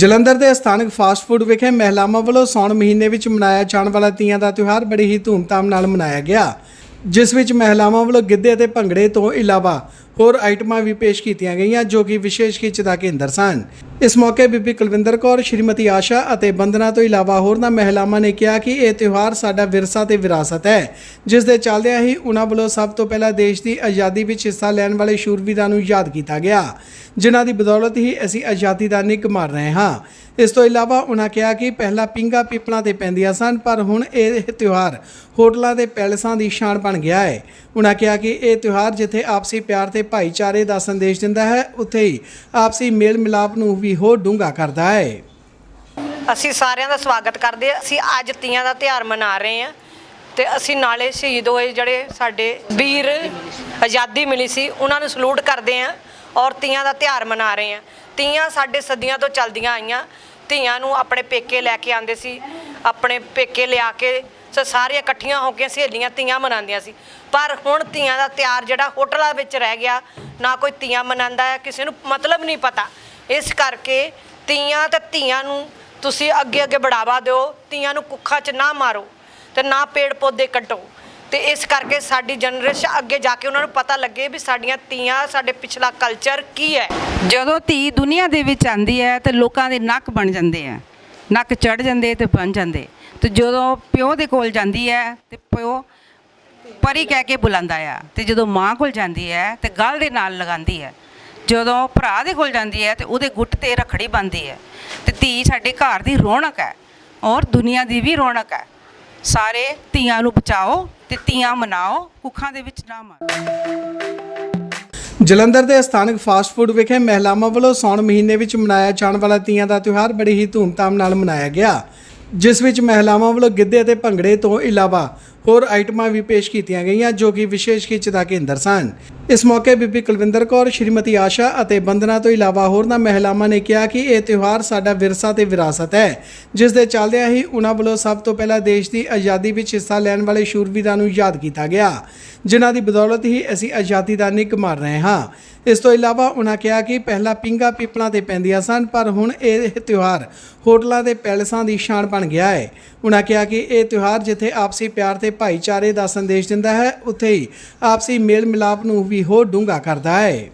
ਜਲੰਧਰ ਦੇ ਸਥਾਨਕ fast food ਵਿਖੇ ਮਹਿਲਾਵਾਂ ਵੱਲੋਂ ਸੌਣ ਮਹੀਨੇ ਵਿੱਚ ਮਨਾਇਆ ਜਾਣ ਵਾਲਾ ਤੀਆਂ ਦਾ ਤਿਉਹਾਰ ਬੜੀ ਹੀ ਧੂਮਧਾਮ ਨਾਲ ਮਨਾਇਆ ਗਿਆ, ਜਿਸ ਵਿੱਚ ਮਹਿਲਾਵਾਂ ਵੱਲੋਂ ਗਿੱਧੇ ਅਤੇ ਭੰਗੜੇ ਤੋਂ ਇਲਾਵਾ ਹੋਰ ਆਈਟਮਾਂ ਵੀ ਪੇਸ਼ ਕੀਤੀਆਂ ਗਈਆਂ ਜੋ ਕਿ ਵਿਸ਼ੇਸ਼ ਖਿੱਚ ਦਾ ਕੇਂਦਰ ਸਨ। ਇਸ ਮੌਕੇ ਬੀਬੀ ਕੁਲਵਿੰਦਰ ਕੌਰ, ਸ਼੍ਰੀਮਤੀ ਆਸ਼ਾ ਅਤੇ ਬੰਦਨਾ ਤੋਂ ਇਲਾਵਾ ਹੋਰਨਾਂ ਮਹਿਲਾਵਾਂ ਨੇ ਕਿਹਾ ਕਿ ਇਹ ਤਿਉਹਾਰ ਸਾਡਾ ਵਿਰਸਾ ਤੇ ਵਿਰਾਸਤ ਹੈ। ਜਿਸ ਦੇ ਚੱਲਦਿਆਂ ਹੀ ਉਹਨਾਂ ਵੱਲੋਂ ਸਭ ਤੋਂ ਪਹਿਲਾਂ ਦੇਸ਼ ਦੀ ਆਜ਼ਾਦੀ ਵਿੱਚ ਹਿੱਸਾ ਲੈਣ ਵਾਲੇ ਸ਼ੂਰਵੀਰਾਂ ਨੂੰ ਯਾਦ ਕੀਤਾ ਗਿਆ। ਜਿਨ੍ਹਾਂ ਦੀ ਬਦੌਲਤ ਹੀ ਅਸੀਂ ਆਜ਼ਾਦੀ ਦਾ ਨਿੱਘ ਮਾਰ ਰਹੇ ਹਾਂ। ਇਸ ਤੋਂ ਇਲਾਵਾ ਉਹਨਾਂ ਕਿਹਾ ਕਿ ਪਹਿਲਾਂ ਪਿੰਗਾ ਪੀਪਲਾਂ ਤੇ ਪੈਂਦੀਆਂ ਸਨ, ਪਰ ਹੁਣ ਇਹ ਤਿਉਹਾਰ ਹੋਟਲਾਂ ਤੇ ਪੈਲਸਾਂ ਦੀ ਸ਼ਾਨ ਬਣ ਗਿਆ ਹੈ। ਉਹਨਾਂ ਕਿਹਾ ਕਿ ਇਹ ਤਿਉਹਾਰ ਜਿੱਥੇ ਆਪਸੀ ਪਿਆਰ ਤੇ ਭਾਈਚਾਰੇ ਦਾ ਸੰਦੇਸ਼ ਦਿੰਦਾ ਹੈ, ਉੱਥੇ ਹੀ ਆਪਸੀ ਮੇਲ ਮਿਲਾਪ ਨੂੰ ਵੀ ਹੋਰ ਡੂੰਘਾ ਕਰਦਾ ਹੈ। ਅਸੀਂ ਸਾਰਿਆਂ ਦਾ ਸਵਾਗਤ ਕਰਦੇ ਹਾਂ। ਅਸੀਂ ਅੱਜ ਤੀਆਂ ਦਾ ਤਿਉਹਾਰ ਮਨਾ ਰਹੇ ਹਾਂ ਤੇ ਅਸੀਂ ਨਾਲੇ ਸ਼ਹੀਦ ਹੋਏ ਜਿਹੜੇ ਸਾਡੇ ਵੀਰ ਆਜ਼ਾਦੀ ਮਿਲੀ ਸੀ, ਉਹਨਾਂ ਨੂੰ ਸਲੂਟ ਕਰਦੇ ਹਾਂ ਔਰ ਤੀਆਂ ਦਾ ਤਿਉਹਾਰ ਮਨਾ ਰਹੇ ਹਾਂ। ਤੀਆਂ ਸਾਡੇ ਸਦੀਆਂ ਤੋਂ ਚੱਲਦੀਆਂ ਆਈਆਂ। ਧੀਆਂ ਨੂੰ ਆਪਣੇ ਪੇਕੇ ਲੈ ਕੇ ਆਉਂਦੇ ਸੀ, ਆਪਣੇ ਪੇਕੇ ਲਿਆ ਕੇ ਸ- ਸਾਰੀਆਂ ਇਕੱਠੀਆਂ ਹੋ ਕੇ ਸਹੇਲੀਆਂ ਤੀਆਂ ਮਨਾਉਂਦੀਆਂ ਸੀ। ਪਰ ਹੁਣ ਤੀਆਂ ਦਾ ਤਿਉਹਾਰ ਜਿਹੜਾ ਹੋਟਲਾਂ ਵਿੱਚ ਰਹਿ ਗਿਆ, ਨਾ ਕੋਈ ਤੀਆਂ ਮਨਾਉਂਦਾ ਹੈ, ਕਿਸੇ ਨੂੰ ਮਤਲਬ ਨਹੀਂ ਪਤਾ। ਇਸ ਕਰਕੇ ਤੀਆਂ ਤੇ ਧੀਆਂ ਨੂੰ ਤੁਸੀਂ ਅੱਗੇ ਅੱਗੇ ਬੜਾਵਾ ਦਿਓ, ਤੀਆਂ ਨੂੰ ਕੁੱਖਾਂ 'ਚ ਨਾ ਮਾਰੋ ਤੇ ਨਾ ਪੇੜ ਪੌਦੇ ਕੱਟੋ ਤੇ ਇਸ ਕਰਕੇ ਸਾਡੀ ਜਨਰੇਸ਼ਨ ਅੱਗੇ ਜਾ ਕੇ ਉਹਨਾਂ ਨੂੰ ਪਤਾ ਲੱਗੇ ਵੀ ਸਾਡੀਆਂ ਤੀਆਂ, ਸਾਡੇ ਪਿਛਲਾ ਕਲਚਰ ਕੀ ਹੈ। ਜਦੋਂ ਧੀ ਦੁਨੀਆ ਦੇ ਵਿੱਚ ਆਂਦੀ ਹੈ ਤੇ ਲੋਕਾਂ ਦੇ ਨੱਕ ਬਣ ਜਾਂਦੇ ਆ ਨੱਕ ਚੜ ਜਾਂਦੇ ਤੇ ਬਣ ਜਾਂਦੇ। ਤੇ ਜਦੋਂ ਪਿਓ ਦੇ ਕੋਲ ਜਾਂਦੀ ਹੈ ਤੇ ਪਿਓ ਪਰੀ ਕਹਿ ਕੇ ਬੁਲਾਉਂਦਾ ਆ ਤੇ ਜਦੋਂ ਮਾਂ ਕੋਲ ਜਾਂਦੀ ਹੈ ਤੇ ਗਲ ਦੇ ਨਾਲ ਲਗਾਉਂਦੀ ਹੈ। ਜਦੋਂ ਭਰਾ ਦੇ ਕੋਲ ਜਾਂਦੀ ਹੈ ਤੇ ਉਹਦੇ ਗੁੱਟ ਤੇ ਰਖੜੀ ਬੰਨ੍ਹਦੀ ਹੈ ਤੇ ਧੀ ਸਾਡੇ ਘਰ ਦੀ ਰੌਣਕ ਹੈ ਔਰ ਦੁਨੀਆ ਦੀ ਵੀ ਰੌਣਕ ਹੈ। ਸਾਰੇ ਧੀਆਂ ਨੂੰ ਬਚਾਓ ਤੇ ਧੀਆਂ ਮਨਾਓ, ਕੁੱਖਾਂ ਦੇ ਵਿੱਚ ਨਾ ਮਾਰੋ। ਜਲੰਧਰ ਦੇ ਸਥਾਨਕ ਫਾਸਟ ਫੂਡ ਵਿਖੇ ਮਹਿਲਾਵਾਂ ਵੱਲੋਂ ਸੌਣ ਮਹੀਨੇ ਵਿੱਚ ਮਨਾਇਆ ਜਾਣ ਵਾਲਾ ਤੀਆਂ ਦਾ ਤਿਉਹਾਰ ਬੜੀ ਹੀ ਧੂਮਧਾਮ ਨਾਲ ਮਨਾਇਆ ਗਿਆ। ਜਿਸ ਵਿੱਚ ਮਹਿਲਾਵਾਂ ਵੱਲੋਂ ਗਿੱਧੇ ਅਤੇ ਭੰਗੜੇ ਤੋਂ ਇਲਾਵਾ ਹੋਰ ਆਈਟਮਾਂ ਵੀ ਪੇਸ਼ ਕੀਤੀਆਂ ਗਈਆਂ ਜੋ ਕਿ ਵਿਸ਼ੇਸ਼ ਖਿੱਚ ਦਾ ਕੇਂਦਰ ਸਨ। ਇਸ ਮੌਕੇ ਬੀਬੀ ਕੁਲਵਿੰਦਰ ਕੌਰ, ਸ਼੍ਰੀਮਤੀ ਆਸ਼ਾ ਅਤੇ ਬੰਦਨਾ ਤੋਂ ਇਲਾਵਾ ਹੋਰਨਾਂ ਮਹਿਲਾਵਾਂ ਨੇ ਕਿਹਾ ਕਿ ਇਹ ਤਿਉਹਾਰ ਸਾਡਾ ਵਿਰਸਾ ਤੇ ਵਿਰਾਸਤ ਹੈ, ਜਿਸ ਦੇ ਚੱਲਦਿਆਂ ਹੀ ਉਹਨਾਂ ਵੱਲੋਂ ਸਭ ਤੋਂ ਪਹਿਲਾਂ ਦੇਸ਼ ਦੀ ਆਜ਼ਾਦੀ ਵਿੱਚ ਹਿੱਸਾ ਲੈਣ ਵਾਲੇ ਸ਼ੂਰਵੀਰਾਂ ਨੂੰ ਯਾਦ ਕੀਤਾ ਗਿਆ, ਜਿਨ੍ਹਾਂ ਦੀ ਬਦੌਲਤ ਹੀ ਅਸੀਂ ਆਜ਼ਾਦੀ ਦਾ ਨਿੱਘ ਮਾਰ ਰਹੇ ਹਾਂ। ਇਸ ਤੋਂ ਇਲਾਵਾ ਉਹਨਾਂ ਕਿਹਾ ਕਿ ਪਹਿਲਾਂ ਪਿੰਗਾ ਪੀਪਲਾਂ ਤੇ ਪੈਂਦੀਆਂ ਸਨ, ਪਰ ਹੁਣ ਇਹ ਤਿਉਹਾਰ ਹੋਟਲਾਂ ਤੇ ਪੈਲਸਾਂ ਦੀ ਸ਼ਾਨ ਬਣ ਗਿਆ ਹੈ। ਉਹਨਾਂ ਕਿਹਾ ਕਿ ਇਹ ਤਿਉਹਾਰ ਜਿੱਥੇ ਆਪਸੀ ਪਿਆਰ ਤੇ ਭਾਈਚਾਰੇ ਦਾ ਸੰਦੇਸ਼ ਦਿੰਦਾ ਹੈ, ਉੱਥੇ ਹੀ ਆਪਸੀ ਮੇਲ ਮਿਲਾਪ ਨੂੰ ਵੀ ਹੋਰ ਡੂੰਘਾ ਕਰਦਾ ਹੈ।